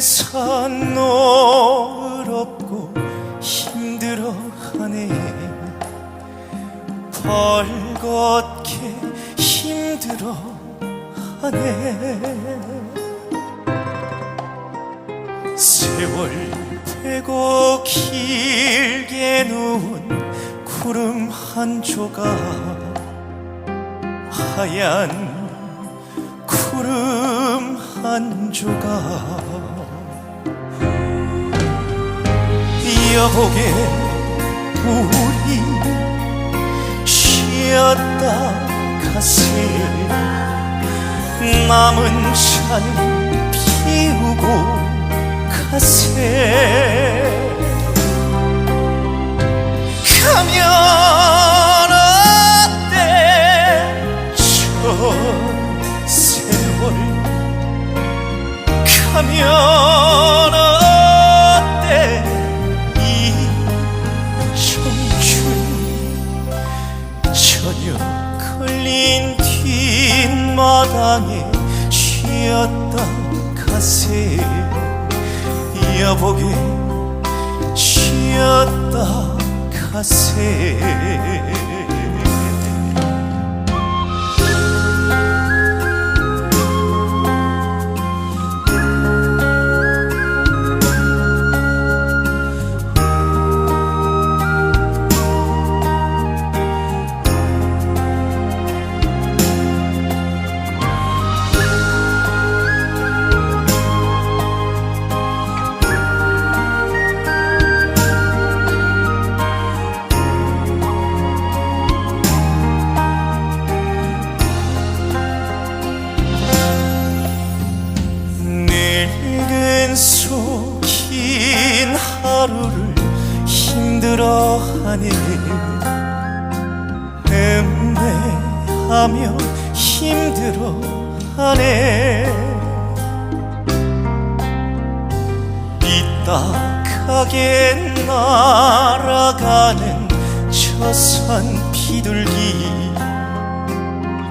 산 노롭고 힘들어하네. 벌겋게 힘들어하네. 세월 빼고 길게 누운 구름 한 조각 하얀 구름 한 조각 여보게 우리 쉬었다 가세. 남은 찬 피우고 가세 가면 어때? 이 청춘 저녁 걸린 뒷마당에 쉬었다 가세 여보게 쉬었다 가세 힘들어하네 음매하며 힘들어하네. 삐딱하게 날아가는 저산 비둘기.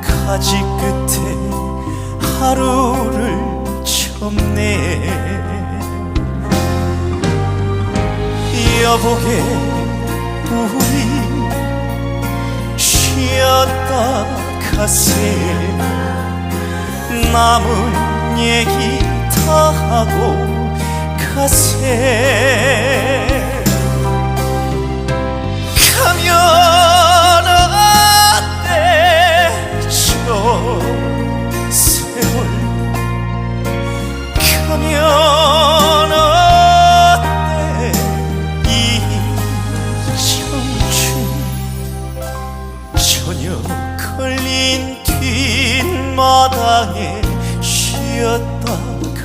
가지 끝에 하루를 접네. 여보게 우리 쉬었다 가세. 남은 얘기 다 하고 가세 저녁 걸린 뒷마당에 쉬었다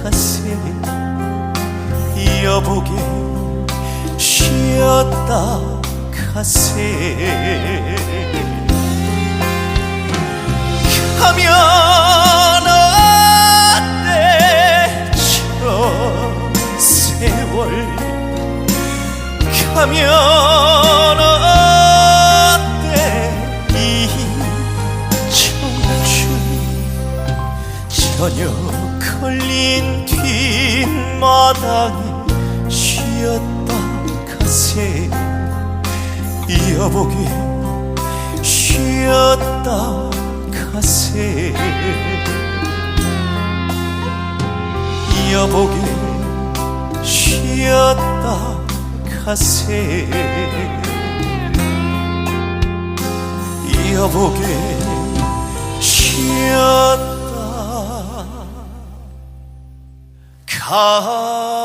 가세 여보게 쉬었다 가세 가면 어때 저 세월 가면 저녁 걸린 뒷마당에 쉬었다 가세. 여보게 쉬었다 가세. 여보게 쉬었다 가세. 여보게 쉬었다 가세